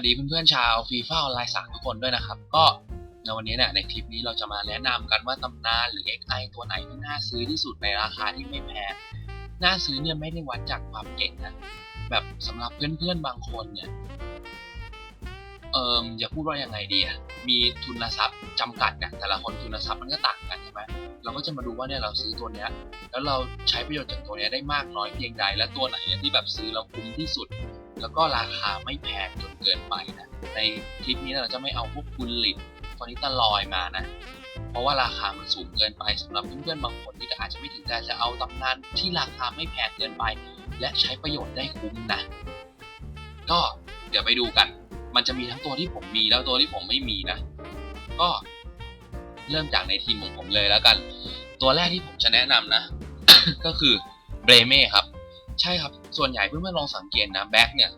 วัสดีเพื่อนๆชาวฟีฟ่าออนไลน์สามทุกคนด้วยนะครับ ก็ในวันนี้เนี่ยในคลิปนี้เราจะมาแนะนำกันว่าตำนานหรือ XI ตัวไหนที่น่าซื้อที่สุดในราคาที่ไม่แพงน่าซื้อเนี่ยไม่ได้วัดจากความเก่งนะแบบสำหรับเพื่อนๆบางคนเนี่ยเอ่ออย่าพูดว่ายังไงดีอะมีทุนทรัพย์จำกัดเนี่ยแต่ละคนทุนทรัพย์มันก็ต่างกันใช่ไหมเราก็จะมาดูว่าเนี่ยเราซื้อตัวเนี้ยแล้วเราใช้ประโยชน์จากตัวเนี้ยได้มากน้อยเพียงใดและตัวไหนเนี่ยที่แบบซื้อเราคุ้มที่สุด แล้วก็ราคาไม่แพงจนเกินไปนะ ในคลิปนี้เราจะไม่เอาพวกคุณลิตฟอนิตาลอยมานะ เพราะว่าราคามันสูงเกินไปสำหรับเพื่อนๆบางคนที่อาจจะไม่ถึงใจจะเอาตำนานที่ราคาไม่แพงเกินไป และใช้ประโยชน์ได้คุ้มนะ ก็เดี๋ยวไปดูกัน มันจะมีทั้งตัวที่ผมมีแล้วตัวที่ผมไม่มีนะ ก็เริ่มจากในทีมของผมเลยแล้วกัน ตัวแรกที่ผมจะแนะนำนะ ก็คือเบรเม่ครับ ใช่ครับ ส่วนใหญ่เพื่อนๆลองสังเกตนะแบ็กเนี่ย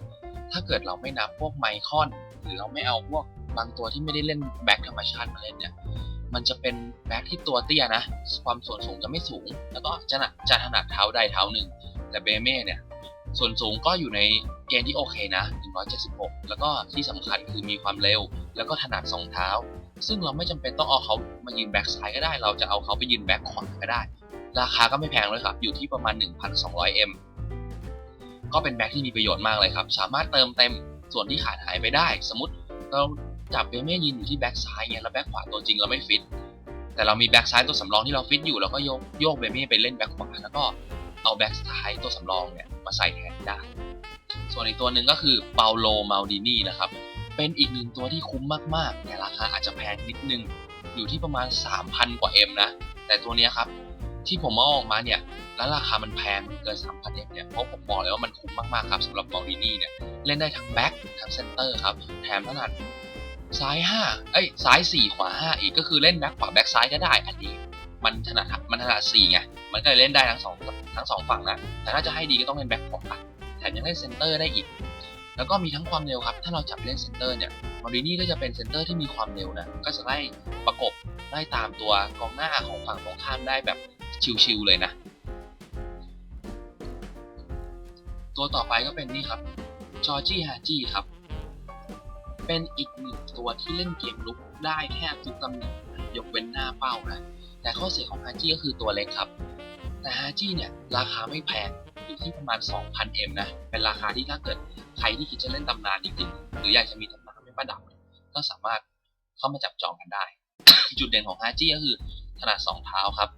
ถ้าเกิดเราไม่นับพวกไมคอน หรือเราไม่เอาพวกบางตัวที่ไม่ได้เล่นแบ็กธรรมชาติมาเล่นเนี่ยมันจะเป็นแบ็กที่ตัวเตี้ยนะ ความส่วนสูงจะไม่สูง แล้วก็จะหนักจะถนัดเท้าใดเท้าหนึ่ง แต่เบเม่เนี่ย ส่วนสูงก็อยู่ในเกณฑ์ที่โอเคนะ 176 แล้วก็ที่สำคัญคือมีความเร็ว แล้วก็ถนัดสองเท้า ซึ่งเราไม่จำเป็นต้องเอาเขามายืนแบ็กซ้ายก็ได้ เราจะเอาเขาไปยืนแบ็กขวาก็ได้ ราคาก็ไม่แพงเลยครับ อยู่ที่ประมาณ 1,200M ก็เป็นแบ็กที่มีประโยชน์มากเลยครับ สามารถเติมเต็มส่วนที่ขาดหายไปได้ สมมติเราจับเบเม่ยืนอยู่ที่แบ็กซ้ายเนี่ยแล้วแบ็กขวาตัวจริงเราไม่ฟิตแต่เรามีแบ็กซ้ายตัวสำรองที่เราฟิตอยู่เราก็โยกโยกเบเม่ไปเล่นแบ็กขวาแล้วก็เอาแบ็กซ้ายตัวสำรองเนี่ยมาใส่แทนได้ ส่วนอีกตัวหนึ่งก็คือเปาโลมาลดินีนะครับเป็นอีกหนึ่งตัวที่คุ้มมากๆ แต่ราคาอาจจะแพงนิดนึงอยู่ที่ประมาณ 3,000 กว่า M นะ แต่ตัวนี้ครับ ที่ผมเอาออกมาเนี่ยแล้วราคามันแพงเกิน 3,000 M เนี่ยเพราะผมบอกเลยว่ามันคุ้มมากๆครับสำหรับมาลดินีเนี่ยเล่นได้ทั้งแบ็คทั้งเซนเตอร์ครับแถมถนัดซ้าย5เอ้ยซ้าย 4 ขวา 5 อีกก็คือเล่นแบ็คขวาแบ็คซ้ายก็ได้ อันนี้มันถนัดมันถนัด4ไงมันก็เลยเล่นได้ทั้งสองทั้งสองฝั่งนะแต่ถ้าจะให้ดีก็ต้องเล่นแบ็คขวาแถมยังเล่นเซนเตอร์ได้อีก แล้วก็มีทั้งความเร็วครับ ถ้าเราจับเล่นเซนเตอร์เนี่ยมารินี่ก็จะเป็นเซนเตอร์ที่มีความเร็วนะก็จะไล่ประกบไล่ตามตัวกองหน้าของฝั่งตรงข้ามได้แบบ ชิวๆเลยนะ ตัวต่อไปก็เป็นนี่ครับจอร์จี้ฮาจี้ครับ เป็นอีกหนึ่งตัวที่เล่นเกมลุกได้แทบทุกตำแหน่งยกเว้นหน้าเป้านะ แต่ข้อเสียของฮาจี้ก็คือตัวเล็กครับ แต่ฮาจี้เนี่ย ราคาไม่แพงอยู่ที่ประมาณ 2,000M นะ เป็นราคาที่ถ้าเกิดใครที่คิดจะเล่นตำนานจริงๆ หรืออยากจะมีตำนานไม่ประดับ ก็สามารถเข้ามาจับจองกันได้ จุดเด่นของฮาจี้ก็คือถนัดสองเท้าครับ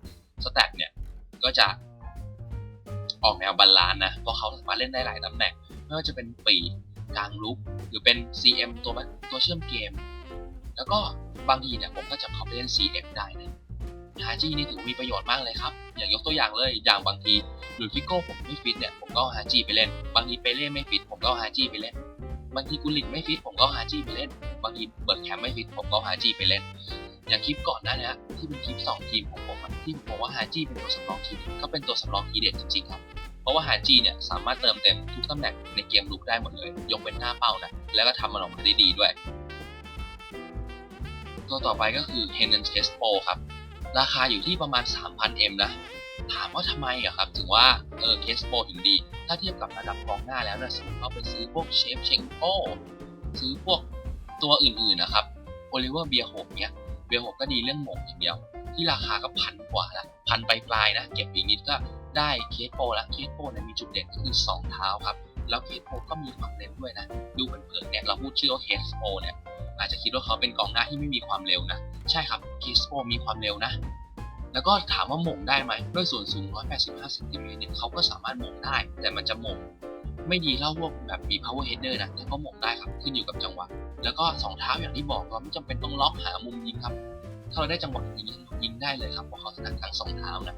สแต็กเนี่ยก็จะออกแนวบาลานซ์นะ เพราะเขาสามารถเล่นได้หลายตำแหน่ง ไม่ว่าจะเป็นปีกกลางลุก หรือเป็น CM ตัวตัวเชื่อมเกม แล้วก็บางทีเนี่ยผมก็จับเขาไปเล่น CM ได้นะฮาจี้นี่ถือมีประโยชน์มากเลยครับ อย่างยกตัวอย่างเลย อย่างบางทีหรือฟิโก้ผมไม่ฟิตเนี่ย ผมก็เอาฮาจี้ไปเล่น บางทีเปเล่นไม่ฟิต ผมก็เอาฮาจี้ไปเล่น บางทีกุลินไม่ฟิต ผมก็เอาฮาจี้ไปเล่น บางทีเบิร์ดแคมไม่ฟิต ผมก็เอาฮาจี้ไปเล่น อย่างคลิปก่อนหน้านี้ที่เป็นคลิป 2 ทีมของผมที่ผมบอกว่าฮาจีเป็นตัวสำรองทีเด็ดก็เป็นตัวสำรองทีเด็ดจริงๆครับเพราะว่าฮาจีเนี่ยสามารถเติมเต็มทุกตำแหน่งในเกมลุกได้หมดเลย ยกเว้นหน้าเป้านะแล้วก็ทำมันออกมาได้ดีด้วย ตัวต่อไปก็คือ h e n n e n Chest Pro ครับ ราคาอยู่ที่ประมาณ 3,000M นะ ถามว่าทำไมอะครับ ถึงว่าเออเคสโปถึงดี ถ้าเทียบกับระดับกองหน้าแล้วเนี่ยสมมติเราไปซื้อพวกเชฟเชงโกซื้อพวกตัวอื่นๆนะครับโอลิเวอร์เบียร์หกเนี่ย เบียร์หกก็ดีเรื่องหมงอย่างเดียว ที่ราคาก็พันกว่าละพันปลายๆนะ เก็บอีกนิดก็ได้เคสโปละเคสโปเนี่ยมีจุดเด่นก็คือ 2 เท้าครับ แล้วเคสโปก็มีความเร็วด้วยนะ ดูเผินๆเนี่ยเราพูดชื่อว่าเคสโปเนี่ยอาจจะคิดว่าเขาเป็นกองหน้าที่ไม่มีความเร็วนะ ใช่ครับเคสโปมีความเร็วนะ แล้วก็ถามว่าหม่งได้ไหมด้วยส่วนสูง 185เซนติเมตรเนี่ยเขาก็สามารถหม่งได้ แต่มันจะหม่ง ไม่ดีเท่าพวกแบบมี power header นะแต่ก็หม่งได้ครับขึ้นอยู่กับจังหวะ แล้วก็สองเท้าอย่างที่บอกเราไม่จำเป็นต้องล็อกหามุมยิงครับ ถ้าเราได้จังหวะยิงยิงได้เลยครับเพราะเขาถนัดทั้งสองเท้านะ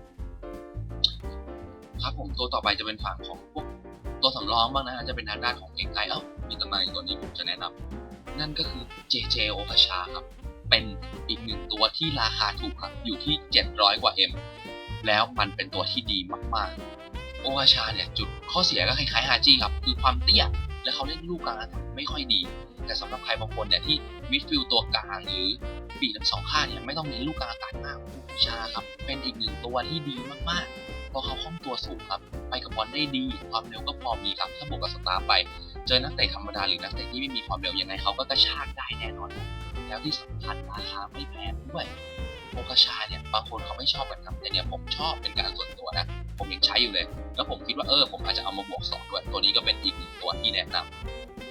ครับผมตัวต่อไปจะเป็นฝั่งของพวกตัวสำรองบ้างนะจะเป็นทางด้านของเอกไกเอ้ามีตำแหนตัวนี้ผมจะแนะนำนั่นก็คือ JJ โอคาชาครับ เป็นอีกหนึ่งตัวที่ราคาถูกครับอยู่ที่ 700 กว่า M แล้วมันเป็นตัวที่ดีมากๆ โอคาชาเนี่ยจุดข้อเสียก็คล้ายๆฮาจิครับคือความเตี้ยและเขาเล่นลูกกลางไม่ค่อยดี แต่สำหรับใครบางคนเนี่ยที่มิดฟิลด์ตัวกลางหรือปีกทั้งสองข้างเนี่ยไม่ต้องเน้นลูกกลางอากาศมากโอชาครับเป็นอีกหนึ่งตัวที่ดีมากๆเพราะเขาคล่องตัวสูงครับไปกับบอลได้ดีความเร็วก็พอมีครับถ้าบวกกับสตาร์ไป เจอนักเตะธรรมดาหรือนักเตะที่ไม่มีความเร็วยังไงเขาก็กระชากได้แน่นอน แล้วที่สำคัญราคาไม่แพงด้วย โอกาชาเนี่ยบางคนเขาไม่ชอบกันครับแต่เนี่ยผมชอบเป็นการส่วนตัวนะ ผมยังใช้อยู่เลย แล้วผมคิดว่าเออผมอาจจะเอามาบวกสองด้วยตัวนี้ก็เป็นอีกหนึ่งตัวที่แนะน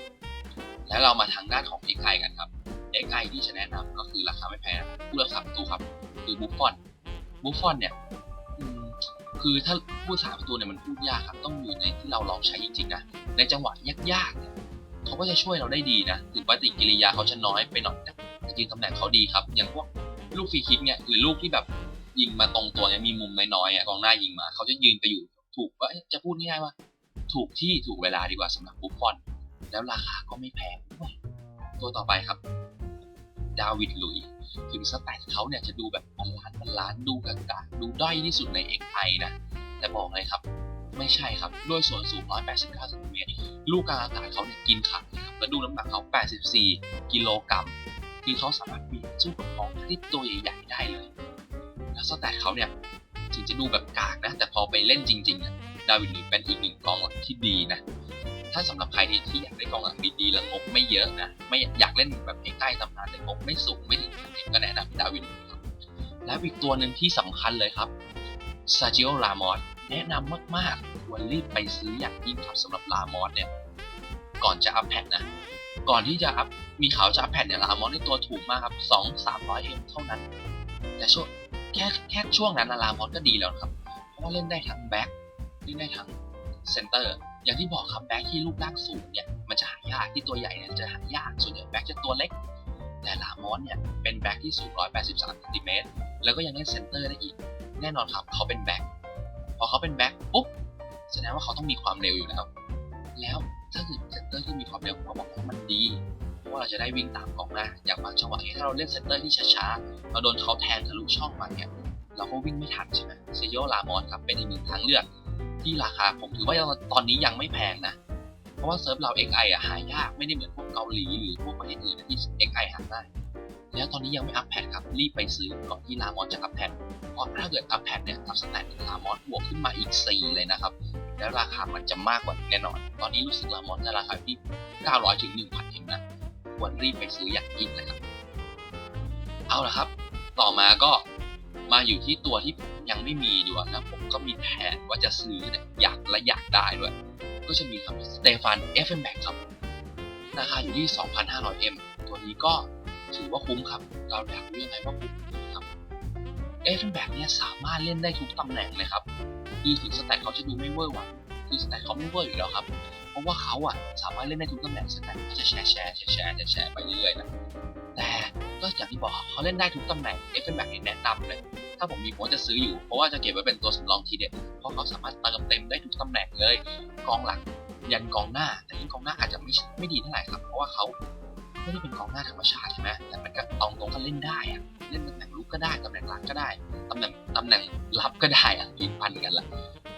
ำแล้วเรามาทางด้านของ XI กันครับ XI ที่จะแนะนำก็คือราคาไม่แพงผู้รักษาประตูครับ คือบุฟฟอนบุฟฟอนเนี่ยคือถ้าพูดสามประตูเนี่ยมันพูดยากครับ ต้องอยู่ในที่เราลองใช้จริงๆนะในจังหวะยากๆเนี่ยเขาก็จะช่วยเราได้ดีนะถึงปฏิกิริยาเขาจะน้อยไปหน่อยนะแต่จริงตำแหน่งเขาดีครับ อย่างพวก ลูกฟรีคิกเนี่ยหรือลูกที่แบบยิงมาตรงตัวเนี่ยมีมุมน้อยๆอะกองหน้ายิงมา เขาจะยืนไปอยู่ถูกว่าจะพูดง่ายๆว่า ถูกที่ถูกเวลาดีกว่าสำหรับบุฟฟอน แล้วราคาก็ไม่แพงด้วยตัวต่อไปครับ ดาวิดลุยถึงสแตทเขาเนี่ยจะดูแบบบาลานซ์บาลานดูกากาดูด้อยที่สุดใน XI นะ แต่บอกเลยครับ ไม่ใช่ครับ ด้วยส่วนสูง 189ซนติเมตรลูกกลางอากาศเขาเนี่ยกินขาดครับแล้วดูน้ำหนักเขา 84 กิโลกรัม คือเขาสามารถบีบสู้กับของที่ตัวใหญ่ๆได้เลย แล้วสแตทเขาเนี่ยถึงจะดูแบบกากนะ แต่พอไปเล่นจริงๆอะดาวิดลุยเป็นอีกหนึ่งกองหลังที่ดีนะ ถ้าสำหรับใครที่อยากได้กองหลังดีๆแล้วงบไม่เยอะนะ ไม่อยากเล่นแบบใกล้ๆตำนานแต่งบไม่สูงไม่ถึงพันก็แนะนำดาวิดลุยครับแล้วอีกตัวหนึ่งที่สำคัญเลยครับซาจิโอลามอสแนะนำมากๆควรรีบไปซื้ออย่างยิ่งครับสำหรับลามอสเนี่ย ก่อนจะอัพแพดนะ ก่อนที่จะอัพมีข่าวจะอัพแพดเนี่ยลามอสในตัวถูกมากครับสองสามร้อยเองเท่านั้น แต่ช่วงแค่แค่ช่วงนั้นลามอสก็ดีแล้วครับ เพราะว่าเล่นได้ทั้งแบ็คเล่นได้ทั้งเซนเตอร์ อย่างที่บอกครับแบ็คที่รูปร่างสูงเนี่ยมันจะหายากที่ตัวใหญ่เนี่ยจะหายากส่วนใหญ่แบ็คจะตัวเล็ก แต่ลามอสเนี่ยเป็นแบ็คที่สูง 183ซนติเมตรแล้วก็ยังเล่นเซนเตอร์ได้อีก แน่นอนครับเขาเป็นแบ็คพอเขาเป็นแบ็คปุ๊บแสดงว่าเขาต้องมีความเร็วอยู่แล้ว แล้วถ้าเกิดเซนเตอร์ที่มีความเร็วเขาบอกว่ามันดีเพราะว่าเราจะได้วิ่งตามกองหน้าอย่างบางจังหวะเนี่ยถ้าเราเล่นเซนเตอร์ที่ช้าๆเราโดนเขาแทงทะลุช่องมาเนี่ยเราก็วิ่งไม่ทันใช่ไหมเซโยลามอสครับเป็นอีกหนึ่งทางเลือกที่ราคาผมถือว่าตอนนี้ยังไม่แพงนะ เพราะว่าเซิร์ฟเรา XI อะหายากไม่ได้เหมือนพวกเกาหลีหรือพวกประเทศอื่นที่ XI หาได้แล้วตอนนี้ยังไม่อัพแพดครับรีบไปซื้อก่อนที่ลามอสจะอัพแพดเพราะถ้าเกิดอัพแพดเนี่ยอัพสแตทลามอสบวกขึ้นมาอีก 4 เลยนะครับ แล้วราคามันจะมากกว่าแน่นอน ตอนนี้รู้สึกลามอสจะราคาที่ 900 ถึง 1,000เองนะควรรีบไปซื้ออย่างยิ่งเลยครับ เอาละครับ ต่อมาก็มาอยู่ที่ตัวที่ผมยังไม่มีดีกว่านะ ผมก็มีแผนว่าจะซื้อเนี่ยอยากและอยากได้ด้วย ก็จะมีครับสเตฟานเอฟเอ็มแบกครับราคาอยู่ที่ 2,500M ตัวนี้ก็ถือว่าคุ้มครับ เราอยากรู้ยังไงว่าคุ้มครับเอฟเอ็มแบกเนี่ยสามารถเล่นได้ทุกตำแหน่งเลยครับ คือถึงสแตทเขาจะดูไม่เวอร์หวังคือสแตทเขาไม่เวอร์อยู่แล้วครับ เพราะว่าเขาอะสามารถเล่นได้ทุกตำแหน่งสแตทเขาจะแชร์แชร์แชร์แชร์แชร์ไปเรื่อยๆนะแต่ก็อย่างที่บอกเขาเล่นได้ทุกตำแหน่งเอฟเอ็มแบกเนี่ยแนะนำเลยถ้าผมมีผมจะซื้ออยู่ เพราะว่าจะเก็บไว้เป็นตัวสำรองทีเด็ดเพราะเขาสามารถเติมเต็มได้ทุกตำแหน่งเลย กองหลังยันกองหน้าแต่ยิ่งกองหน้าอาจจะไม่ไม่ดีเท่าไหร่ครับ เพราะว่าเขา ไม่ได้เป็นกองหน้าธรรมชาติใช่ไหมแต่มันก็ตองตรงก็เล่นได้อะเล่นตำแหน่งลุกก็ได้ตำแหน่งหลังก็ได้ตำแหน่งตำแหน่งรับก็ได้อะพิงพันกันละ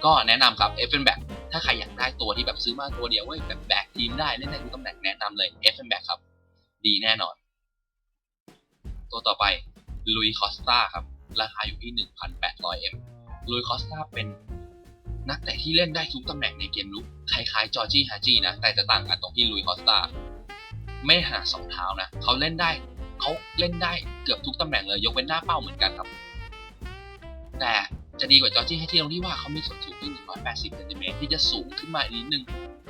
ก็แนะนำครับเอฟเอ็นแบ็กถ้าใครอยากได้ตัวที่แบบซื้อมาตัวเดียวเว้ยแบบแบกทีมได้เล่นได้ทุกตำแหน่งแนะนำเลยเอฟเอ็นแบกครับ ดีแน่นอน ตัวต่อไปลุยคอสตาครับราคาอยู่ที่ 1,800M ลุยคอสตาเป็นนักเตะที่เล่นได้ทุกตำแหน่งในเกมลุกคล้ายๆจอร์จี้ฮาจีนะ แต่จะต่างกันตรงที่ลุยคอสตา ไม่ถนัดสองเท้านะเขาเล่นได้เขาเล่นได้เกือบทุกตำแหน่งเลยยกเว้นหน้าเป้าเหมือนกันครับ แต่จะดีกว่าจอร์จี้ฮาจีตรงที่ว่าเขามีส่วนสูงที่180เซนติเมตรที่จะสูงขึ้นมาอีกนิดนึง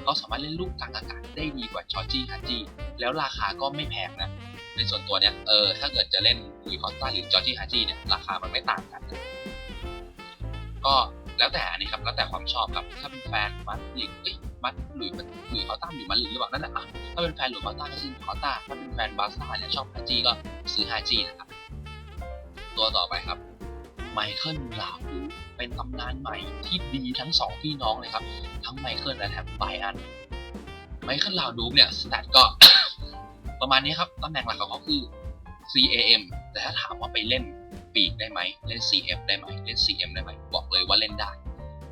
เขาสามารถเล่นลูกกลางอากาศได้ดีกว่าจอร์จี้ฮาจีแล้วราคาก็ไม่แพงนะ ในส่วนตัวเนี่ยเออถ้าเกิดจะเล่นลุยคอสตาหรือจอร์จี้ฮาจีเนี่ยราคามันไม่ต่างกัน ก็ แล้วแต่นี่ครับแล้วแต่ความชอบครับถ้าเป็นแฟนมัดลิกเอ้ยมัดหรือมันหรือคอสตาหรือมัดลิกหรือเปล่านั่นแหละอะถ้าเป็นแฟนหรือคอสตาก็ซื้อคอสตาถ้าเป็นแฟนบาซ่าเนี่ยชอบฮาจีก็ซื้อฮาจีนะครับ ตัวต่อไปครับไมเคิลลาวูเป็นตำนานใหม่ที่ดีทั้งสองพี่น้องเลยครับ ทั้งไมเคิลและแถมไบอันไมเคิลลาวูเนี่ยสแตทก็ ประมาณนี้ครับตำแหน่งหลักของเขาคือ CAM แต่ถ้าถามว่าไปเล่น ปีกได้ไหมเล่น CF ได้ไหมเล่น CM ได้ไหมบอกเลยว่าเล่นได้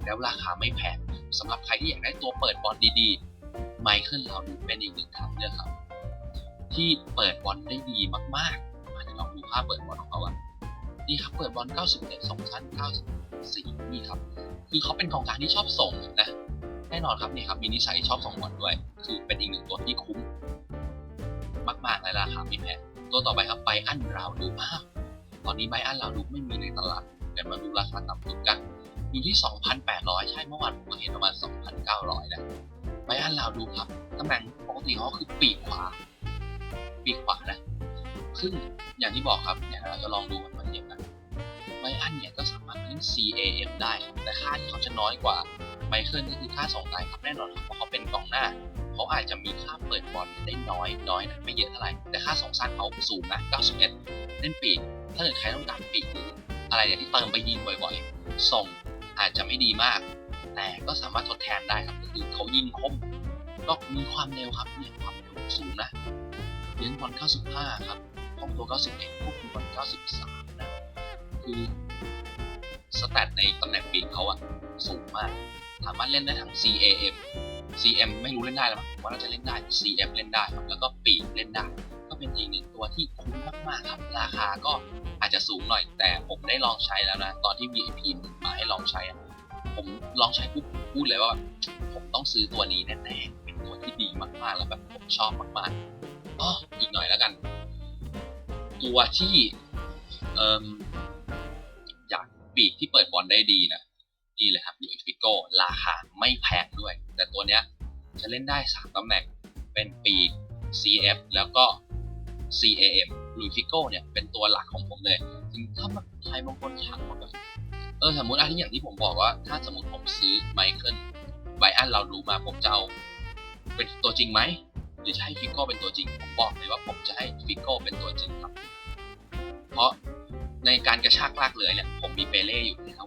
แล้วราคาไม่แพงสำหรับใครที่อยากได้ตัวเปิดบอลดีๆไมเคิลเราดูเป็นอีกหนึ่งทางเลือกครับ ที่เปิดบอลได้ดีมากๆมาลองดูภาพเปิดบอลของเขาอะนี่ครับเปิดบอล91 2ชั้น 94 นี่ครับ คือเขาเป็นกองกลางที่ชอบส่งนะ แน่นอนครับนี่ครับมีนิสัยชอบส่งบอลด้วย คือเป็นอีกหนึ่งตัวที่คุ้ม มากๆในราคาไม่แพงตัวต่อไปครับไบอันราวดูมาก ตอนนี้ไบอันราวดูไม่มีในตลาดเดี๋ยวมาดูราคาต่ำสุดกัน อยู่ที่ 2,800 ใช่เมื่อวานผมเห็นประมาณ 2,900นะไบอันราวดูครับตำแหน่งปกติเขาคือปีกขวา ปีกขวานะซึ่งอย่างที่บอกครับเนี่ยเราจะลองดูกันมาเทียบกันไบอันเนี่ยก็สามารถเล่น CAM ได้ครับแต่ค่าที่เขาจะน้อยกว่าไมเคิลก็คือค่าส่งไกลครับแน่นอนครับเพราะเขาเป็นกองหน้าเขาอาจจะมีค่าเปิดบอลได้น้อยน้อยนะไม่เยอะเท่าไหร่แต่ค่าส่งสั้นเขาสูงนะ91 เล่นปีก ถ้าเกิดใครต้องการปีกหรืออะไรเนี่ยที่เติมไปยิงบ่อยๆ ส่งอาจจะไม่ดีมาก แต่ก็สามารถทดแทนได้ครับก็คือเขายิงคมก็มีความเร็วครับมีความเร็วสูงนะเลี้ยงบอล95 ครับคล่องตัว 91ควบคุมบอล93 นะ คือสแตทในตำแหน่งปีกเขาอะสูงมาก สามารถเล่นได้ทั้ง CAM CM ไม่รู้เล่นได้หรือเปล่าว่าน่าจะเล่นได้ CM เล่นได้ครับแล้วก็ปีกเล่นได้ ก็เป็นอีกหนึ่งตัวที่คุ้มมากๆครับ ราคาก็อาจจะสูงหน่อยแต่ผมได้ลองใช้แล้วนะ ตอนที่ VIP มาให้ลองใช้ผมลองใช้ปุ๊บพูดเลยว่า ผมต้องซื้อตัวนี้แน่ๆเป็นตัวที่ดีมากๆแล้วแบบผมชอบมากๆอ๋ออีกหน่อยแล้วกัน ตัวที่เอ่อยากปีกที่เปิดบอลได้ดีนะนี่เลยครับยูอิฟิโกราคาไม่แพงด้วย แต่ตัวเนี้ยจะเล่นได้ 3ตำแหน่งเป็นปีก CF แล้วก็ CAM ลุยฟิโก้เนี่ยเป็นตัวหลักของผมเลยถึงถ้ามันใครบางคนถามว่าแบบเออสมมติอันที่อย่างที่ผมบอกว่า ถ้าสมมติผมซื้อไมเคิลไบอันเรารู้มาผมจะเอาเป็นตัวจริงไหมหรือจะให้ฟิโก้เป็นตัวจริง ผมบอกเลยว่าผมจะให้ฟิโก้เป็นตัวจริงครับ เพราะในการกระชากลากเลยเนี่ยผมมีเปเล่อยู่แล้ว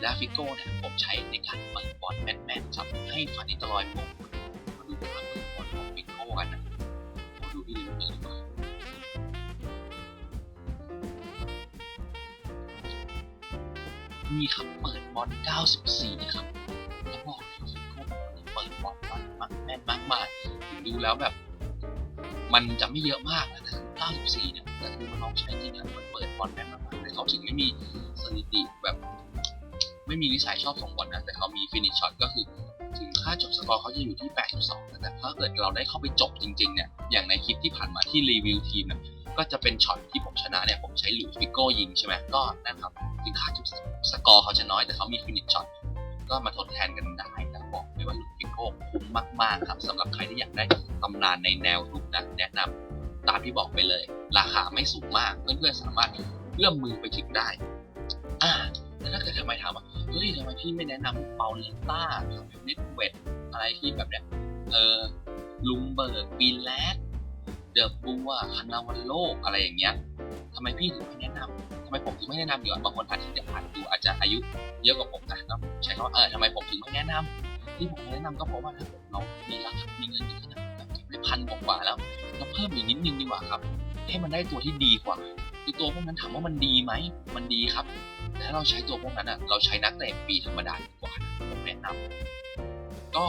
และฟิโก้เนี่ยผมใช้ในการเปิดบอลแม่นๆครับให้ฟานิตลอยมงมาดูความเปิดบอลของฟิโก้กันนะมาดูที่ลิงก์ดี นี่ครับเปิดบอล94ครับแล้วบอกเลยว่าฟิโก้เนคนที่เปิดบอลมันมากแม่นมากๆถึงดูแล้วแบบ มันจะไม่เยอะมากนะแต่94 เนี่ยแต่คือมันลองใช้จริงอะมันเปิดบอลแม่นมากแต่เขาถึงไม่มีสถิติแบบ ไม่มีนิสัยชอบส่งบอลนะแต่เขามีฟินิชช็อตก็คือถึงค่าจบสกอร์เขาจะอยู่ที่ 8.2 แต่ถ้าเกิดเราได้เข้าไปจบจริงๆ เนี่ย อย่างในคลิปที่ผ่านมาที่รีวิวทีมเนี่ย ก็จะเป็นช็อตที่ผมชนะเนี่ย ผมใช้หลุยส์ฟิโก้ยิงใช่ไหม ก็นั่นครับ ถึงค่าจบสกอร์เขาจะน้อยแต่เขามีฟินิชช็อตก็มาทดแทนกันได้นะบอกเลยว่าลุยส์ฟิโก้คุ้มมาก ๆ ครับสำหรับใครที่อยากได้ตำนานในแนวรุกนะแนะนำตามที่บอกไปเลย ราคาไม่สูงมากเพื่อนๆสามารถเอื้อมมือไปถึงได้ อ่าแล้วถ้าเกิดทำไมถามว่าเฮ้ยทำไมพี่ไม่แนะนำเปาเลต้าเน็ตเวทอะไรที่แบบเนี้ยเออลุงเบิร์กปีแลดเดอะบัวคานาวันโลกอะไรอย่างเงี้ยทำไมพี่ถึงไม่แนะนำำไมผมถึงไม่แนะนำเดี๋ยวบางคนอาจจะอ่านดูอาจจะอายุเยอะกว่าผมนะก็ใช้คำว่าเออทำไมผมถึงไม่แนะนำที่ผมไม่แนะนำก็เพราะว่าถ้าเรามีราคามีเงินอยู่ขนาดเก็บได้พันกว่าแล้วเราเพิ่มอีกนิดนึงดีกว่าครับ ให้มันได้ตัวที่ดีกว่าคือตัวพวกนั้นถามว่ามันดีไหมมันดีครับแต่ถ้าเราใช้ตัวพวกนั้นอะเราใช้นักเตะปีธรรมดาดีกว่าผมแนะนำก็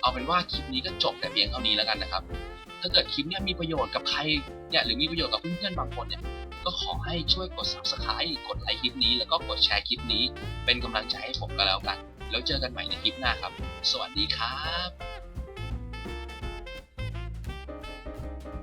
เอาเป็นว่าคลิปนี้ก็จบแต่เพียงเท่านี้แล้วกันนะครับ ถ้าเกิดคลิปนี้มีประโยชน์กับใครเนี่ยหรือมีประโยชน์กับเพื่อนๆบางคนเนี่ย ก็ขอให้ช่วยกด subscribe กดไลค์คลิปนี้ แล้วก็กดแชร์คลิปนี้ เป็นกำลังใจให้ผมก็แล้วกัน แล้วเจอกันใหม่ในคลิปหน้าครับ สวัสดีครับ